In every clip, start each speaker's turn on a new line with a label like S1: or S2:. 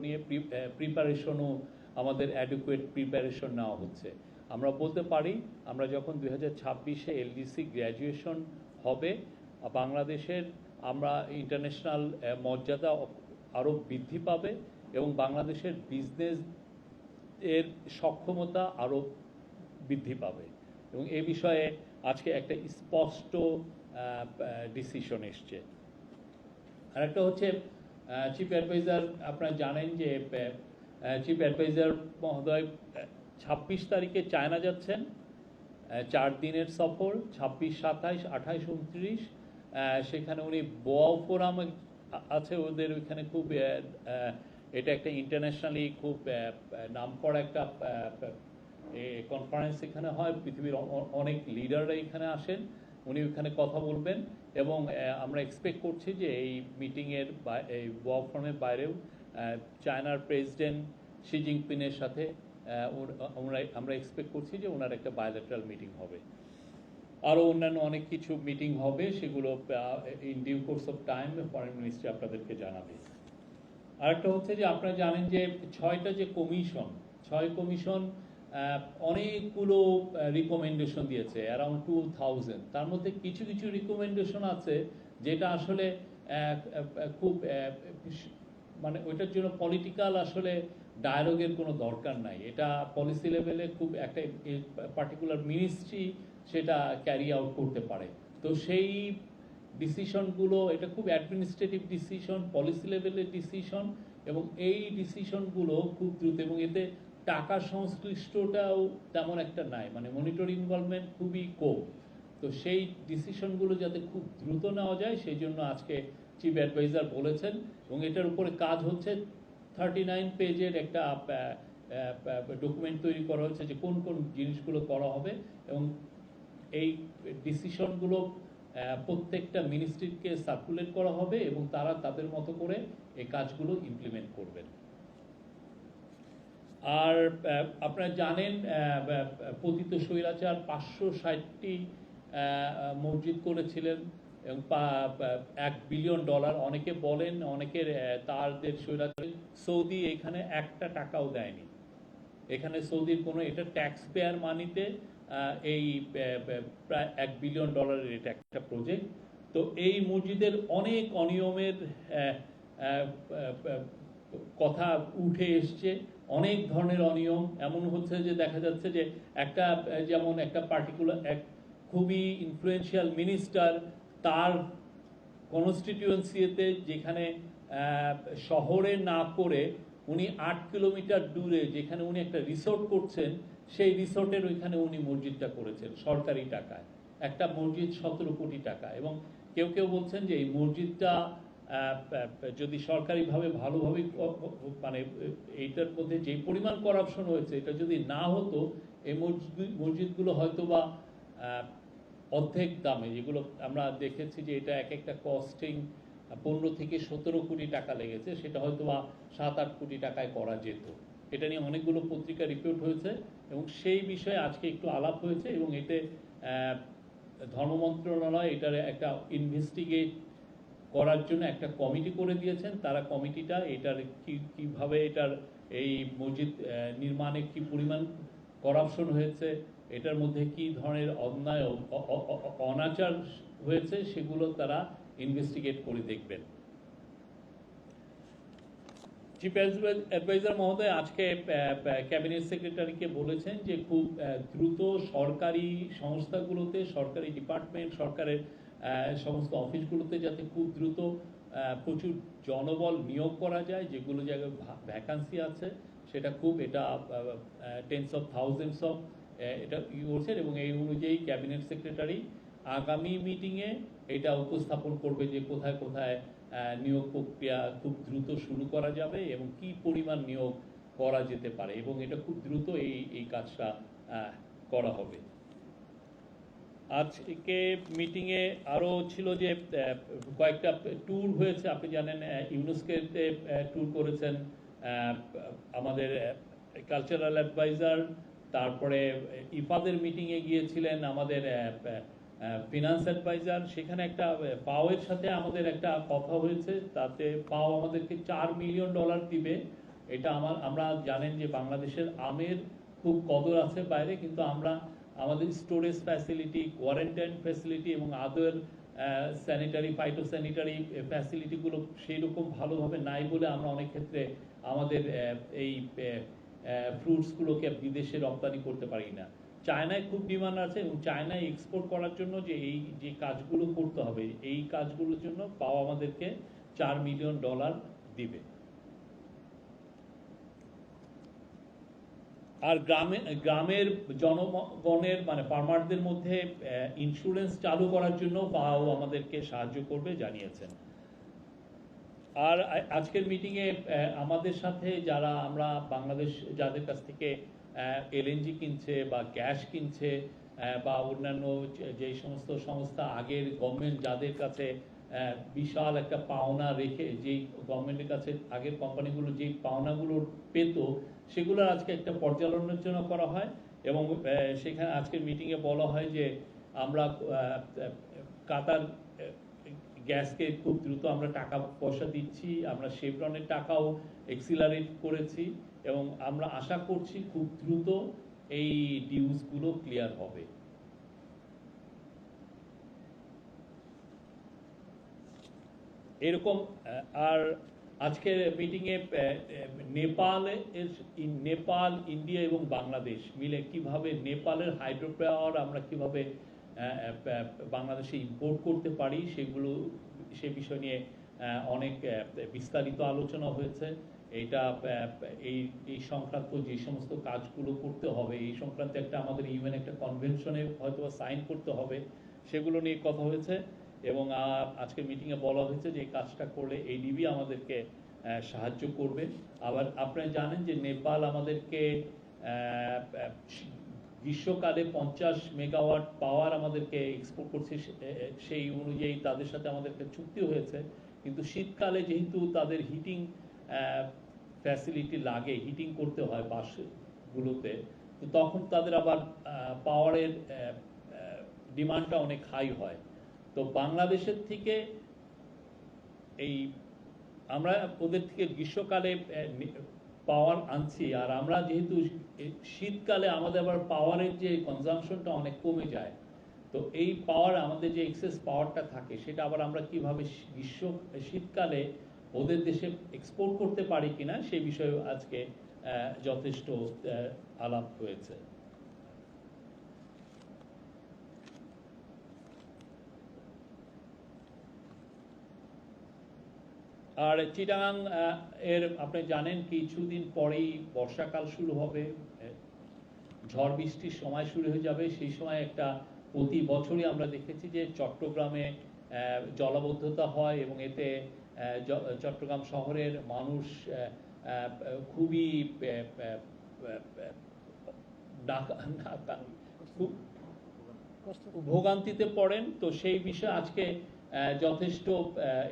S1: নিয়ে প্রিপারেশনও আমাদের adequate preparation নেওয়া হচ্ছে। আমরা বলতে পারি, আমরা যখন দুই হাজার ছাব্বিশে এলডিসি গ্র্যাজুয়েশন হবে, বাংলাদেশের আমরা ইন্টারন্যাশনাল মর্যাদা আরও বৃদ্ধি পাবে এবং বাংলাদেশের বিজনেস এর সক্ষমতা আরও বৃদ্ধি পাবে। এবং এ বিষয়ে আজকে একটা স্পষ্ট ডিসিশন এসছে। আরেকটা হচ্ছে চিফ অ্যাডভাইজার আপনারা জানেন যে চিফ অ্যাডভাইজার মহোদয় ছাব্বিশ তারিখে চায়না যাচ্ছেন। চার দিনের সফর, ছাব্বিশ, সাতাইশ, আঠাইশ, উনত্রিশ। সেখানে উনি বোয়াও ফোরাম আছে ওদের ওইখানে খুব এটা একটা ইন্টারন্যাশনালি খুব নাম করা একটা কনফারেন্স এখানে হয়। পৃথিবীর অনেক লিডাররা এখানে আসেন। উনি ওখানে কথা বলবেন এবং আমরা এক্সপেক্ট করছি যে এই মিটিংয়ের এই ওয়ার্ক বাইরেও চায়নার প্রেসিডেন্ট শি জিনপিংয়ের সাথে আমরা আমরা এক্সপেক্ট করছি যে ওনার একটা বায়োলেটারাল মিটিং হবে। আরও অন্যান্য অনেক কিছু মিটিং হবে, সেগুলো in due course of time foreign ministry আপনাদেরকে জানাবে। আরেকটা হচ্ছে যে আপনারা জানেন যে ছয়টা যে কমিশন ছয় কমিশন অনেকগুলো রিকমেন্ডেশন দিয়েছে অ্যারাউন্ড টু থাউজেন্ড তার মধ্যে কিছু কিছু রিকমেন্ডেশন আছে যেটা আসলে খুব মানে ওইটার জন্য পলিটিক্যাল আসলে ডায়ালগের কোনো দরকার নাই। এটা পলিসি লেভেলে খুব একটা পার্টিকুলার মিনিস্ট্রি সেটা ক্যারি আউট করতে পারে। তো সেই ডিসিশনগুলো এটা খুব অ্যাডমিনিস্ট্রেটিভ ডিসিশন পলিসি লেভেলের ডিসিশন এবং এই ডিসিশনগুলো খুব দ্রুত এবং এতে টাকা সংশ্লিষ্টটাও তেমন একটা নাই। মানে মনিটর ইনভলভমেন্ট খুবই কম। তো সেই ডিসিশনগুলো যাতে খুব দ্রুত নেওয়া যায়, সেই জন্য আজকে চিফ অ্যাডভাইজার বলেছেন এবং এটার উপরে কাজ হচ্ছে। থার্টি নাইন পেজের একটা ডকুমেন্ট তৈরি করা হয়েছে যে কোন কোন জিনিসগুলো করা হবে এবং এই ডিসিশনগুলো প্রত্যেকটা মিনিস্ট্রিকে সার্কুলেট করা হবে এবং তারা তাদের মতো করে এই কাজগুলো ইমপ্লিমেন্ট করবেন। আর আপনারা জানেন পতিত স্বৈরাচার পাঁচশো ষাটটি মসজিদ করেছিলেন এবং এক বিলিয়ন ডলার। অনেকে বলেন, অনেকের তাদের স্বৈরাচার, সৌদি এখানে একটা টাকাও দেয়নি। এখানে সৌদির কোনো, এটা ট্যাক্স পেয়ার মানিতে এই প্রায় এক বিলিয়ন ডলারের এটা একটা প্রজেক্ট তো এই মসজিদের অনেক অনিয়মের কথা উঠে এসছে। অনেক ধরনের অনিয়ম। এমন হচ্ছে যে দেখা যাচ্ছে যে একটা, যেমন একটা পার্টিকুলার এক খুবই ইনফ্লুয়েন্সিয়াল মিনিস্টার তার কনস্টিটিউয়েন্সিতে যেখানে শহরে না করে উনি আট কিলোমিটার দূরে যেখানে উনি একটা রিসোর্ট করছেন, সেই রিসোর্টের ওইখানে উনি মসজিদটা করেছেন সরকারি টাকায়। একটা মসজিদ সতেরো কোটি টাকা এবং কেউ কেউ বলছেন যে এই মসজিদটা যদি সরকারিভাবে ভালোভাবে মানে এইটার মধ্যে যে পরিমাণ করাপশন হয়েছে, এটা যদি না হতো, এই মসজিদ, মসজিদগুলো হয়তো বা অর্ধেক দামে, যেগুলো আমরা দেখেছি যে এটা এক একটা কস্টিং পনেরো থেকে সতেরো কোটি টাকা লেগেছে, সেটা হয়তো বা সাত আট কোটি টাকায় করা যেত। এটা নিয়ে অনেকগুলো পত্রিকা রিপোর্ট হয়েছে এবং সেই বিষয়ে আজকে একটু আলাপ হয়েছে এবং এতে ধর্ম মন্ত্রণালয় এটার একটা ইনভেস্টিগেট করার জন্য একটা কমিটি করে দিয়েছেন। তারা কমিটিটা এটার কি, কীভাবে এটার এই মসজিদ নির্মাণে কি পরিমাণ করাপশন হয়েছে, এটার মধ্যে কি ধরনের অন্যায় অনাচার হয়েছে সেগুলো তারা ইনভেস্টিগেট করে দেখবেন। চিফ অ্যাডভাইজার মহোদয়, আজকে ক্যাবিনেট সেক্রেটারিকে বলেছেন যে খুব দ্রুত সরকারি সংস্থাগুলোতে, সরকারি ডিপার্টমেন্ট সরকারের সমস্ত অফিসগুলোতে যাতে খুব দ্রুত প্রচুর জনবল নিয়োগ করা যায়, যেগুলো জায়গায় ভ্যাকান্সি আছে, সেটা খুব এটা টেন্স অফ থাউজেন্ডস অফ এটা ই করছেন এবং এই অনুযায়ী ক্যাবিনেট সেক্রেটারি আগামী মিটিংয়ে এটা উপস্থাপন করবে যে কোথায় কোথায় নিয়োগ প্রক্রিয়া খুব দ্রুত শুরু করা যাবে এবং কি পরিমাণ নিয়োগ করা যেতে পারে এবং এটা খুব দ্রুত এই এই কাজটা করা হবে। আজকে মিটিংয়ে আরও ছিল যে কয়েকটা ট্যুর হয়েছে। আপনি জানেন ইউনেস্কোতে ট্যুর করেছেন আমাদের কালচারাল অ্যাডভাইজার তারপরে ইফাদের মিটিংয়ে গিয়েছিলেন আমাদের ফিনান্স অ্যাডভাইজার সেখানে একটা পাওয়ের সাথে আমাদের একটা কথা হয়েছে। তাতে পাও আমাদেরকে চার মিলিয়ন ডলার দিবে। এটা আমার, আমরা জানেন যে বাংলাদেশের আমের খুব কদর আছে বাইরে, কিন্তু আমরা আমাদের স্টোরেজ ফ্যাসিলিটি কোয়ারেন্টাইন ফ্যাসিলিটি এবং আদার স্যানিটারি ফাইটোস্যানিটারি ফ্যাসিলিটিগুলো সেই রকম ভালোভাবে নাই বলে আমরা অনেক ক্ষেত্রে আমাদের এই ফ্রুটসগুলোকে বিদেশে রপ্তানি করতে পারি না। চায়নায় খুব ডিমান্ড আছে এবং চায়নায় এক্সপোর্ট করার জন্য যে এই, যে কাজগুলো করতে হবে, এই কাজগুলোর জন্য পাওয়া আমাদেরকে চার মিলিয়ন ডলার দিবে। আর গ্রামে, গ্রামের জনগণের মানে ফার্মারদের মধ্যে ইন্স্যুরেন্স চালু করার জন্য পাও আমাদেরকে সাহায্য করবে জানিয়েছেন। আর আজকের মিটিংয়ে আমাদের সাথে যারা আমরা বাংলাদেশ, যাদের কাছ থেকে এলএনজি কিনছে বা গ্যাস কিনছে বা অন্যান্য যে- সমস্ত সংস্থা, আগের গভর্নমেন্ট যাদের কাছে বিশাল একটা পাওনা রেখে, যেই গভর্নমেন্টের কাছে আগের কোম্পানিগুলো যেই পাওনাগুলো পেত সেগুলোর আজকে একটা পর্যালোচনা করা হয় এবং সেখানে আজকের মিটিংয়ে বলা হয় যে আমরা কাতার গ্যাসকে খুব দ্রুত আমরা টাকা পয়সা দিচ্ছি, আমরা শেভরনের টাকাও এক্সিলারেট করেছি এবং আমরা আশা করছি খুব দ্রুত এই ডিউজগুলো ক্লিয়ার হবে। এরকম আর আজকের মিটিংয়ে নেপাল নেপাল, ইন্ডিয়া এবং বাংলাদেশ মিলে কীভাবে নেপালের হাইড্রো পাওয়ার আমরা কীভাবে বাংলাদেশে ইম্পোর্ট করতে পারি সেগুলো, সে বিষয় নিয়ে অনেক বিস্তারিত আলোচনা হয়েছে। এটা এই এই সংক্রান্ত যে সমস্ত কাজগুলো করতে হবে, এই সংক্রান্ত একটা আমাদের ইউএন একটা কনভেনশনে হয়তো সাইন করতে হবে, সেগুলো নিয়ে কথা হয়েছে। এবং আহ, আজকের মিটিংয়ে বলা হয়েছে যে এই কাজটা করলে এডিবি আমাদেরকে সাহায্য করবে। আবার আপনারা জানেন যে নেপাল আমাদেরকে গ্রীষ্মকালে পঞ্চাশ মেগাওয়াট পাওয়ার আমাদেরকে এক্সপোর্ট করছে সেই অনুযায়ী তাদের সাথে আমাদেরকে চুক্তি হয়েছে। কিন্তু শীতকালে যেহেতু তাদের হিটিং ফ্যাসিলিটি লাগে হিটিং করতে হয় বাসগুলোতে তো তখন তাদের আবার পাওয়ারের ডিমান্ডটা অনেক হাই হয়। তো বাংলাদেশের থেকে এই আমরা ওদের থেকে গ্রীষ্মকালে পাওয়ার আনছি। আর আমরা যেহেতু শীতকালে আমাদের আবার পাওয়ারের যে কনজামশনটা অনেক কমে যায়, তো এই পাওয়ার আমাদের যে এক্সেস পাওয়ারটা থাকে, সেটা আবার আমরা কীভাবে গ্রীষ্ম, শীতকালে ওদের দেশে এক্সপোর্ট করতে পারি কিনা, সে বিষয়ে আজকে যথেষ্ট আলাপ হয়েছে। আর চিটাগাং এর আপনি জানেন কিছুদিন পরেই বর্ষাকাল শুরু হবে। ঝড় বৃষ্টির সময় শুরু হয়ে যাবে। সেই সময় একটা প্রতি বছরই আমরা দেখেছি যে চট্টগ্রামে জলাবদ্ধতা হয় এবং এতে চট্টগ্রাম শহরের মানুষ খুবই ভোগান্তিতে পড়েন। তো সেই বিষয়ে আজকে যথেষ্ট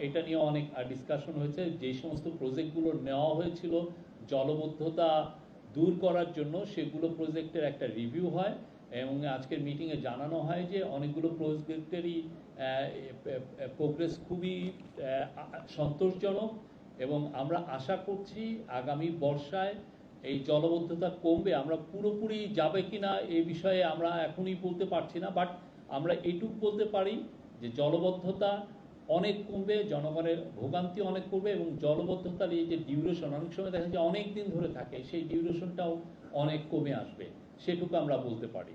S1: এটা নিয়ে অনেক ডিসকাশন হয়েছে। যে সমস্ত প্রজেক্টগুলো নেওয়া হয়েছিল, জলবদ্ধতা দূর করার জন্য সেগুলো প্রজেক্টের একটা রিভিউ হয় এবং আজকের মিটিংয়ে জানানো হয় যে অনেকগুলো প্রজেক্টেরই প্রোগ্রেস খুবই সন্তোষজনক এবং আমরা আশা করছি আগামী বর্ষায় এই জলবদ্ধতা কমবে। আমরা পুরোপুরি যাবে কিনা এ বিষয়ে আমরা এখনই বলতে পারছি না বাট আমরা এইটুকু বলতে পারি যে জলবদ্ধতা অনেক কমবে, জনগণের ভোগান্তি অনেক কমবে এবং জলবদ্ধতার এই যে ডিউরেশন অনেক সময় দেখা যায় অনেক দিন ধরে থাকে, সেই ডিউরেশনটাও অনেক কমে আসবে, সেটুকু আমরা বলতে পারি।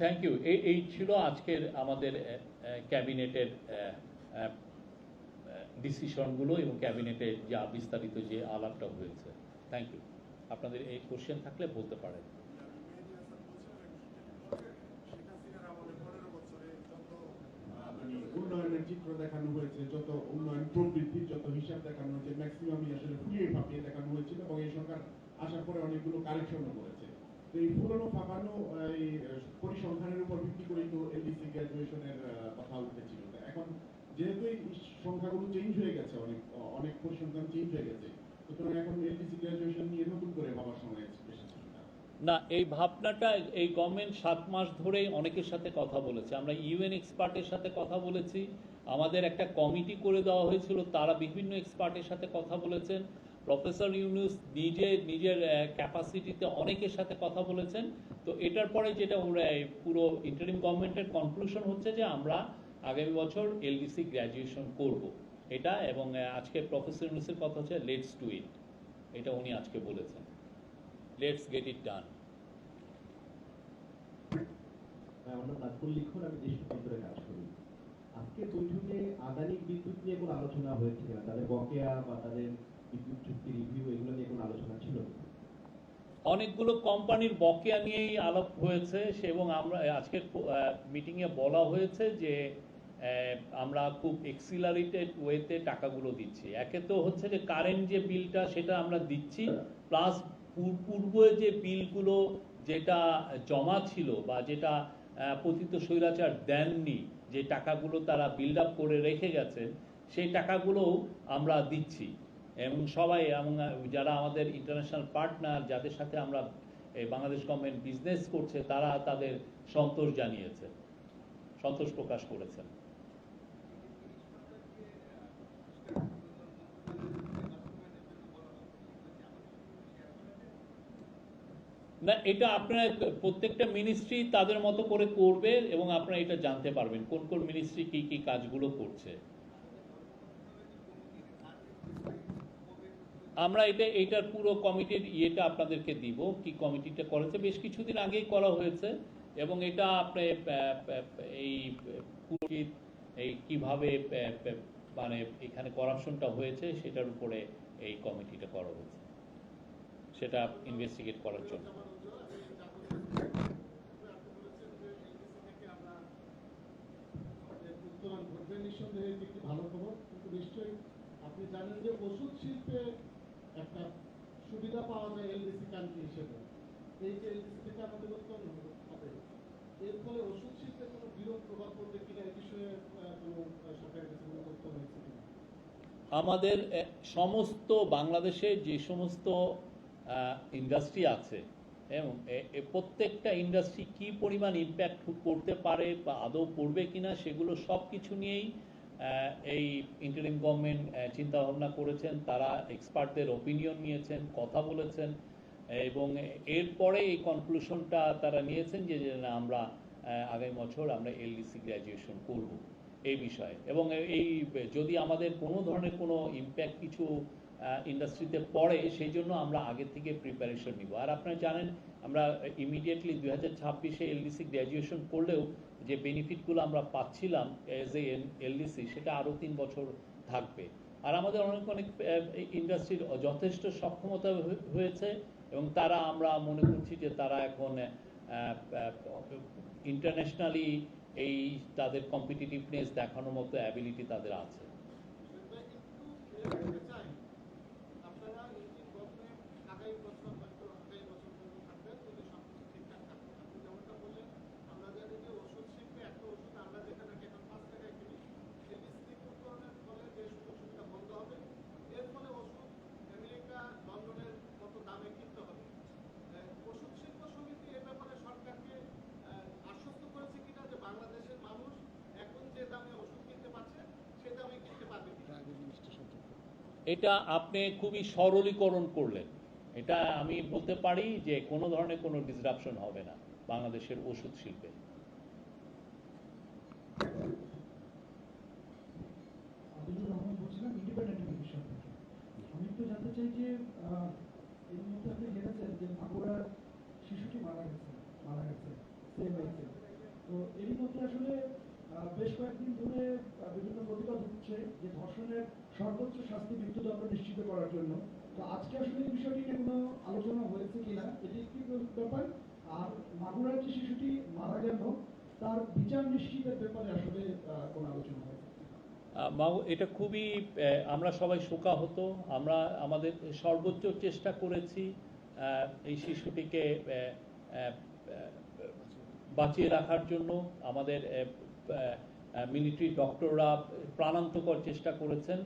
S1: থ্যাংক ইউ এই ছিল আজকের আমাদের ক্যাবিনেটের ডিসিশনগুলো এবং ক্যাবিনেটের যা বিস্তারিত যে আলাপটা হয়েছে। থ্যাংক ইউ আপনাদের এই কোশ্চেন থাকলে বলতে পারেন
S2: মানে উন্নয়নের চিত্র দেখানো হয়েছে, যত উন্নয়ন প্রবৃদ্ধির যত হিসাব দেখানো হয়েছে ম্যাক্সিমামই আসলে ফুলিয়ে ফাঁপিয়ে দেখানো হয়েছিল এবং এই সরকার আসার পরে অনেকগুলো কারেকশনও করেছে। তো এই পুরনো ফাঁপানো এই পরিসংখ্যানের উপর ভিত্তি করেই তো এলডিসি গ্র্যাজুয়েশনের কথা উঠেছিল। এখন যেহেতু এই সংখ্যাগুলো চেঞ্জ হয়ে গেছে, অনেক অনেক পরিসংখ্যান চেঞ্জ হয়ে গেছে সুতরাং এখন এলডিসি গ্র্যাজুয়েশন নিয়ে নতুন করে ভাবার সময় এসেছে
S1: না, এই ভাবনাটা এই গভর্নমেন্ট সাত মাস ধরেই অনেকের সাথে কথা বলেছে। আমরা ইউএন এক্সপার্টের সাথে কথা বলেছি আমাদের একটা কমিটি করে দেওয়া হয়েছিল, তারা বিভিন্ন এক্সপার্টের সাথে কথা বলেছেন। প্রফেসর ইউনুস নিজে, নিজের ক্যাপাসিটিতে অনেকের সাথে কথা বলেছেন। তো এটার পরে যেটা পুরো ইন্টারিম গভর্নমেন্টের কনক্লুশন হচ্ছে যে আমরা আগামী বছর এলডিসি গ্র্যাজুয়েশন করব। এটা এবং আজকে প্রফেসর ইউনুসের কথা হচ্ছে লেটস টু ইট এটা উনি আজকে বলেছেন। লেটস গেট ইট ডান
S3: আমি দেশ ভিতরে কাজ করি। আজকে বৈঠকে আদানি বিদ্যুৎ নিয়ে কোনো আলোচনা হয়েছে কিনা তাদের বকেয়া বা তাদের বিদ্যুৎ চুক্তি রিভিউ এগুলো নিয়ে কোনো আলোচনা ছিল
S1: অনেকগুলো কোম্পানির বকেয়া নিয়েই আলাপ হয়েছে সে এবং আমরা আজকের মিটিংয়ে বলা হয়েছে যে আমরা খুব এক্সিলারেটেড ওয়েতে টাকাগুলো দিচ্ছি। একে তো হচ্ছে যে কারেন্ট যে বিলটা সেটা আমরা দিচ্ছি প্লাস পূর্বে যে বিলগুলো যেটা জমা ছিল বা যেটা পতিত স্বৈরাচার দেননি যে টাকাগুলো তারা বিল্ড আপ করে রেখে গেছেন সেই টাকাগুলোও আমরা দিচ্ছি। এবং সবাই, এবং যারা আমাদের ইন্টারন্যাশনাল পার্টনার যাদের সাথে আমরা এই বাংলাদেশ গভর্নমেন্ট বিজনেস করছে, তারা তাদের সন্তোষ জানিয়েছে, সন্তোষ প্রকাশ করেছেন। না, এটা আপনার প্রত্যেকটা মিনিস্ট্রি তাদের মতো করে করবে এবং আপনারা এটা জানতে পারবেন, কোন কোন মিনিস্ট্রি কি কি কাজগুলো করছে। আমরা এটা এইটার পুরো কমিটির ইয়েটা আপনাদেরকে দিব, কি কমিটিটা করেছে। বেশ কিছুদিন আগেই করা হয়েছে এবং এটা আপনি এই এই কীভাবে মানে এখানে করাপশনটা হয়েছে সেটার উপরে এই কমিটিটা করা হয়েছে। সেটা ইনভেস্টিগেট করার জন্য।
S4: এটি একটি ভালো খবর, কিন্তু নিশ্চয়ই আপনি জানেন যে ওষুধ শিল্পে একটা সুবিধা পাওয়া যায় এলডিসি কান্ট্রি হিসেবে। এই যে এলডিসি থেকে আমাদের হবে, এর ফলে ওষুধ শিল্পে কোনো বিরূপ প্রভাব পড়বে কিনা বিষয়ে কোনো সরকারের কাছে কোনো তথ্য হয়েছে কিনা?
S1: আমাদের সমস্ত বাংলাদেশে যে সমস্ত ইন্ডাস্ট্রি আছে, এবং প্রত্যেকটা ইন্ডাস্ট্রি কি পরিমাণ ইম্প্যাক্ট করতে পারে বা আদৌ পড়বে কিনা সেগুলো সব কিছু নিয়েই এই ইন্টারিম গভর্নমেন্ট চিন্তা ভাবনা করেছেন তারা এক্সপার্টদের ওপিনিয়ন নিয়েছেন কথা বলেছেন এবং এরপরে এই কনক্লুশনটা তারা নিয়েছেন যে না, আমরা আগামী বছর আমরা এলডিসি গ্র্যাজুয়েশন করব। এই বিষয়ে। এবং এই যদি আমাদের কোনো ধরনের কোনো ইম্প্যাক্ট কিছু ইন্ডাস্ট্রিতে পড়ে, সেই জন্য আমরা আগে থেকে প্রিপারেশন নিব। আর আপনারা জানেন, আমরা ইমিডিয়েটলি দুই হাজার ছাব্বিশে এলডিসি গ্র্যাজুয়েশন করলেও যে বেনিফিটগুলো আমরা পাচ্ছিলাম এজ এ এলডিসি সেটা আরও তিন বছর থাকবে। আর আমাদের অনেক অনেক ইন্ডাস্ট্রির যথেষ্ট সক্ষমতা হয়ে- হয়েছে এবং তারা, আমরা মনে করছি যে তারা এখন ইন্টারন্যাশনালি এই তাদের কম্পিটিটিভনেস দেখানোর মতো অ্যাবিলিটি তাদের আছে
S4: সেটা একটু clear করতে চাই। আপনারা ইন্ডিয়ান গভর্নমেন্ট আগামী বছর হয়তো আগামী বছর পর্যন্ত থাকবেন যদি সবকিছু ঠিকঠাক থাকে আপনি যেমনটা বললেন আমরা জানি যে ওষুধ শিল্পে একটা ওষুধ আমরা যেখানে এখন পাঁচ টাকায় কিনি এই ডিস্ট্রিবিউটরের ফলে যে সুযোগ সুবিধা বন্ধ হবে এর ফলে ওষুধ আমেরিকা লন্ডনের মতো দামে কিনতে হবে আহ, ওষুধ শিল্প সমিতি এ ব্যাপারে সরকারকে আহ, আশ্বস্ত করেছে কিনা যে বাংলাদেশের মানুষ এখন যে দামে ওষুধ কিনতে পারছে সে দামে কিনতে পারবে কিনা
S1: এটা আপনি খুবই সরলীকরণ করলেন। এটা আমি বলতে পারি যে কোনো ধরনের কোনো ডিসরাপশন হবে না বাংলাদেশের ওষুধ শিল্পে।
S5: বেশ কয়েকদিন ধরে বিভিন্ন প্রতিবাদ হচ্ছে যে ধর্ষণের সর্বোচ্চ শাস্তি মৃত্যুদণ্ড নিশ্চিত করার জন্য। তো আজকে আসলে এই বিষয়টি নিয়ে কোনো আলোচনা হয়েছে কিনা, এটি একটি ব্যাপার। আর মাগুরার যে শিশুটি মারা গেল, তার বিচার নিশ্চিতের ব্যাপারে আসলে কোনো আলোচনা হয়েছে
S1: এটা খুবই আমরা সবাই শোকাহত। আমরা আমাদের সর্বোচ্চ চেষ্টা করেছি এই শিশুটিকে বাঁচিয়ে রাখার জন্য। আমাদের মিলিটারি ডক্টররা প্রাণান্তকর চেষ্টা করেছেন।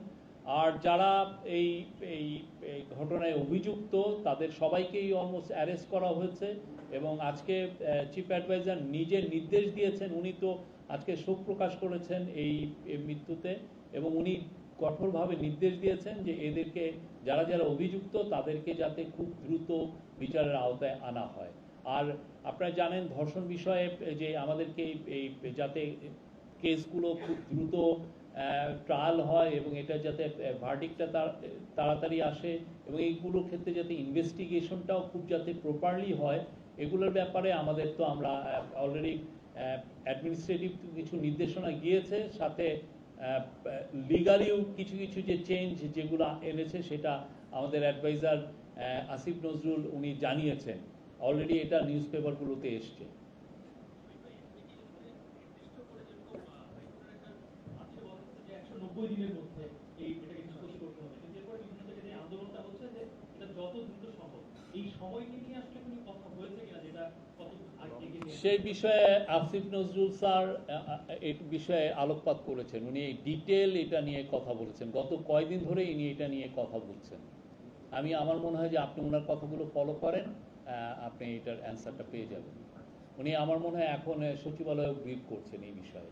S1: আর যারা এই এই ঘটনায় অভিযুক্ত, তাদের সবাইকেই অলমোস্ট অ্যারেস্ট করা হয়েছে এবং আজকে চিফ অ্যাডভাইজার নিজে নির্দেশ দিয়েছেন, উনি তো আজকে শোক প্রকাশ করেছেন এই মৃত্যুতে এবং উনি কঠোরভাবে নির্দেশ দিয়েছেন যে এদেরকে, যারা যারা অভিযুক্ত, তাদেরকে যাতে খুব দ্রুত বিচারের আওতায় আনা হয়। আর আপনারা জানেন, ধর্ষণ বিষয়ে যে আমাদেরকে এই যাতে কেসগুলো খুব দ্রুত ট্রায়াল হয় এবং এটা যাতে ভার্ডিকটা তাড়াতাড়ি আসে এবং এইগুলোর ক্ষেত্রে যাতে ইনভেস্টিগেশনটাও খুব যাতে প্রপারলি হয়, এগুলোর ব্যাপারে আমাদের তো আমরা অলরেডি অ্যাডমিনিস্ট্রেটিভ কিছু নির্দেশনা গিয়েছে, সাথে লিগালিও কিছু কিছু যে চেঞ্জ যেগুলো এনেছে সেটা আমাদের অ্যাডভাইজার আসিফ নজরুল উনি জানিয়েছেন। অলরেডি এটা নিউজ পেপারগুলোতে এসছে।
S6: নব্বই দিনের মধ্যে এই এটাকে করতে হবে। কিন্তু এরপরে বিভিন্ন জায়গায় যে আন্দোলনটা হচ্ছে যে এটা যত দ্রুত সম্ভব। এই সময়কে নিয়ে আসলে কোনো কথা হয়েছে কিনা যেটা
S1: সেই বিষয়ে আসিফ নজরুল স্যার বিষয়ে আলোকপাত করেছেন। উনি ডিটেল এটা নিয়ে কথা বলেছেন। গত কয়দিন ধরে ইনি এটা নিয়ে কথা বলছেন। আমি আমার মনে হয় যে আপনি ওনার কথাগুলো ফলো করেন আপনি এটার অ্যান্সারটা পেয়ে যাবেন। উনি আমার মনে হয় এখন আহ, সচিবালয়ে ব্রিফ করছেন এই বিষয়ে।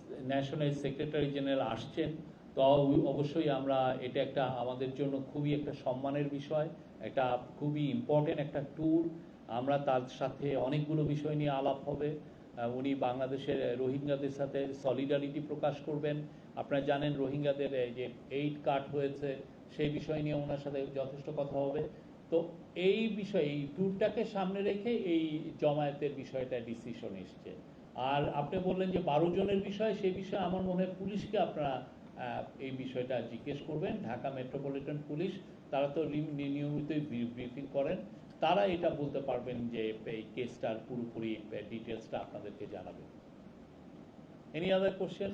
S1: ন্যাশনাল সেক্রেটারি জেনারেল আসছেন, তো অবশ্যই আমরা এটা একটা আমাদের জন্য খুবই একটা সম্মানের বিষয়, একটা খুবই ইম্পর্টেন্ট একটা ট্যুর আমরা তার সাথে অনেকগুলো বিষয় নিয়ে আলাপ হবে। উনি বাংলাদেশের রোহিঙ্গাদের সাথে সলিডারিটি প্রকাশ করবেন। আপনারা জানেন রোহিঙ্গাদের যে এইড কার্ড হয়েছে, সেই বিষয় নিয়ে ওনার সাথে যথেষ্ট কথা হবে। তো এই বিষয়ে, এই ট্যুরটাকে সামনে রেখে এই জমায়েতের বিষয়টা ডিসিশন এসছে। আর আপনি বললেন যে বারো জনের বিষয়, সেই বিষয়ে আমার মনে হয় পুলিশকে আপনারা এই বিষয়টা জিজ্ঞেস করবেন। ঢাকা মেট্রোপলিটন পুলিশ, তারা তো নিয়মিতই ব্রিফিং করেন। তারা এটা বলতে পারবেন যে, এই কেসটার পুরোপুরি ডিটেলসটা আপনাদেরকে জানাবেন। এনি আদার কোশ্চেন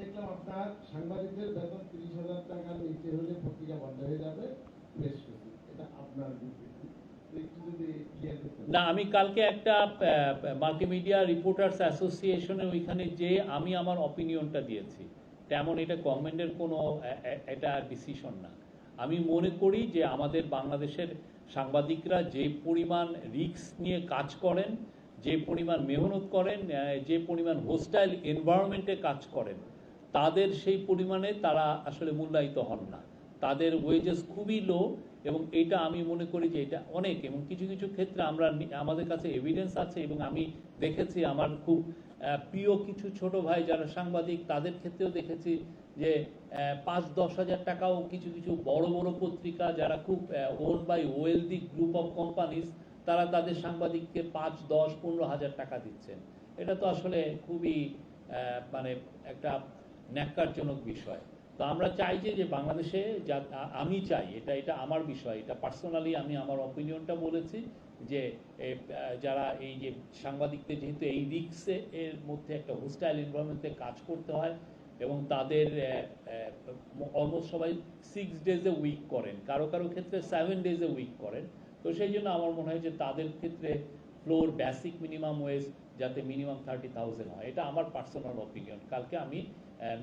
S7: দেখলাম আপনার সাংবাদিকদের বেতন হলে পত্রিকা বন্ধ হয়ে যাবে সচিব এটা আপনার
S1: না, আমি কালকে একটা মাল্টিমিডিয়া রিপোর্টার্স অ্যাসোসিয়েশনে ওইখানে যে আমি আমার অপিনিয়নটা দিয়েছি। তেমন এটা গভর্নমেন্টের কোনো এটা ডিসিশন না। আমি মনে করি যে আমাদের বাংলাদেশের সাংবাদিকরা যে পরিমাণ রিস্ক নিয়ে কাজ করেন, যে পরিমাণ মেহনত করেন যে পরিমাণ হোস্টাইল এনভায়রনমেন্টে কাজ করেন তাদের সেই পরিমাণে তারা আসলে মূল্যায়িত হন না। তাদের ওয়েজেস খুবই লো এবং এটা আমি মনে করি যে এটা অনেক এবং কিছু কিছু ক্ষেত্রে আমরা আমাদের কাছে এভিডেন্স আছে এবং আমি দেখেছি আমার খুব প্রিয় কিছু ছোট ভাই যারা সাংবাদিক তাদের ক্ষেত্রেও দেখেছি যে পাঁচ, দশ হাজার টাকাও কিছু কিছু বড় বড় পত্রিকা যারা খুব own by wealthy group of companies তারা তাদের সাংবাদিককে পাঁচ, দশ, পনেরো হাজার টাকা দিচ্ছেন। এটা তো আসলে খুবই মানে একটা ন্যাক্কারজনক বিষয়। তো আমরা চাই যে বাংলাদেশে যা, আমি চাই, এটা এটা আমার বিষয়, এটা পার্সোনালি আমি আমার অপিনিয়নটা বলেছি যে যারা এই যে সাংবাদিকদের যেহেতু এই রিক্সে এর মধ্যে একটা হোস্টাইল এনভায়রনমেন্টে কাজ করতে হয় এবং তাদের অলমোস্ট সবাই সিক্স ডেজে উইক করেন, কারও কারও ক্ষেত্রে সেভেন ডেজে উইক করেন। তো সেই জন্য আমার মনে হয় যে তাদের ক্ষেত্রে ফ্লোর বেসিক মিনিমাম ওয়েজ যাতে মিনিমাম থার্টি থাউজেন্ড হয়, এটা আমার পার্সোনাল অপিনিয়ন কালকে আমি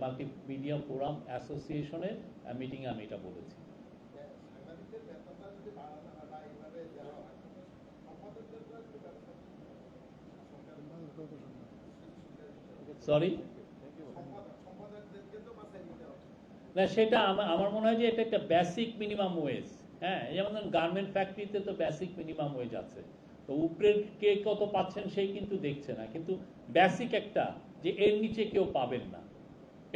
S1: মাল্টিমিডিয়া ফোরাম অ্যাসোসিয়েশনের মিটিংয়ে আমি এটা বলেছি। সরি না, সেটা আমার আমার মনে হয় যে এটা একটা বেসিক মিনিমাম ওয়েজ হ্যাঁ যেমন ধরুন গার্মেন্ট ফ্যাক্টরিতে তো বেসিক মিনিমাম ওয়েজ আছে। তো উপরের কে কত পাচ্ছেন, সেই কিন্তু দেখছে না। কিন্তু বেসিক একটা, যে এর নিচে কেউ পাবেন না।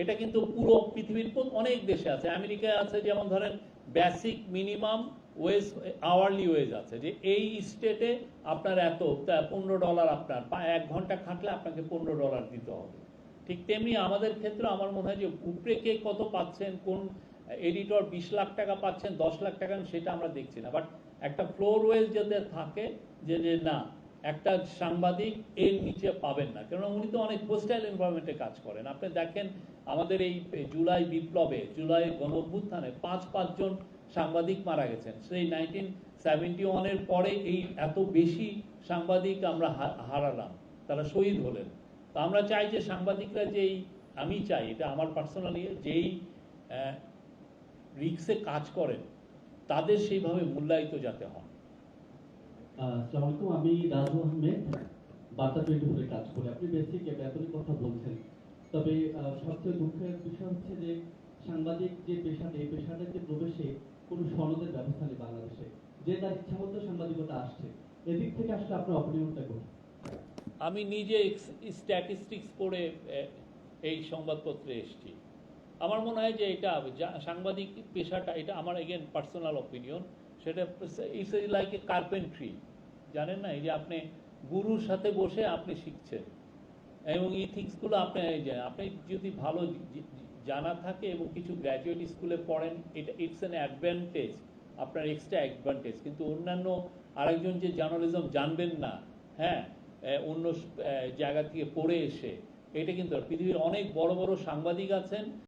S1: এটা কিন্তু পুরো পৃথিবীর অনেক দেশে আছে। আমেরিকায় আছে যেমন ধরেন basic minimum wage hourly wage আছে যে এই স্টেটে আপনার এত পনেরো ডলার আপনার। এক ঘণ্টা খাটলে আপনাকে পনেরো ডলার দিতে হবে। ঠিক তেমনি আমাদের ক্ষেত্রে আমার মনে হয় যে উপরে কে কত পাচ্ছেন, কোন এডিটর বিশ লাখ টাকা পাচ্ছেন, দশ লাখ টাকা, সেটা আমরা দেখছি না। বাট একটা ফ্লোর ওয়েজ যাতে থাকে, যে যে না একটা সাংবাদিক এর নিচে পাবেন না। কেননা উনি তো অনেক পোস্টাল এনভায়রনমেন্টে কাজ করেন। আপনি দেখেন, আমাদের এই জুলাই বিপ্লবে, জুলাই গণ অভ্যুত্থানে পাঁচ পাঁচজন সাংবাদিক মারা গেছেন। সেই নাইনটিন সেভেন্টি ওয়ানের পরে এই এত বেশি সাংবাদিক আমরা হারালাম। তারা শহীদ হলেন। তো আমরা চাই যে সাংবাদিকরা যেই, আমি চাই, এটা আমার পার্সোনালি যেই রিক্সে কাজ করেন, তাদের সেইভাবে মূল্যায়িত যাতে হয়
S8: আলাইকুম আমি রাজু আহমেদ বার্তা টোয়েন্টি কাজ করি আপনি বেসিক বেতনের কথা বলছেন তবে সবচেয়ে দুঃখের বিষয় হচ্ছে যে সাংবাদিক যে পেশাটা এই পেশাটাতে প্রবেশে কোনো সনদের ব্যবস্থা নেই বাংলাদেশে যে তার ইচ্ছা মতো সাংবাদিকতা আসছে এদিক থেকে আসলে আপনার অপিনিয়নটা কোথায়
S1: আমি নিজে স্ট্যাটিস্টিক্স পড়ে এই সংবাদপত্রে এসেছি। আমার মনে হয় যে এটা যা- সাংবাদিক পেশাটা, এটা আমার এগেন পার্সোনাল অপিনিয়ন সেটা ইটস লাইক এ কার্পেন্ট্রি জানেন না? এই যে আপনি গুরুর সাথে বসে আপনি শিখছেন। এবং ইথিক্সগুলো আপনি আপনি যদি ভালো জানা থাকে এবং কিছু গ্র্যাজুয়েট স্কুলে পড়েন এটা ইটস অ্যান অ্যাডভান্টেজ আপনার এক্সট্রা অ্যাডভান্টেজ কিন্তু অন্যান্য আরেকজন যে জার্নালিজম জানবেন না হ্যাঁ অন্য জায়গা থেকে পড়ে এসে, এটা কিন্তু পৃথিবীর অনেক বড় বড় সাংবাদিক আছেন।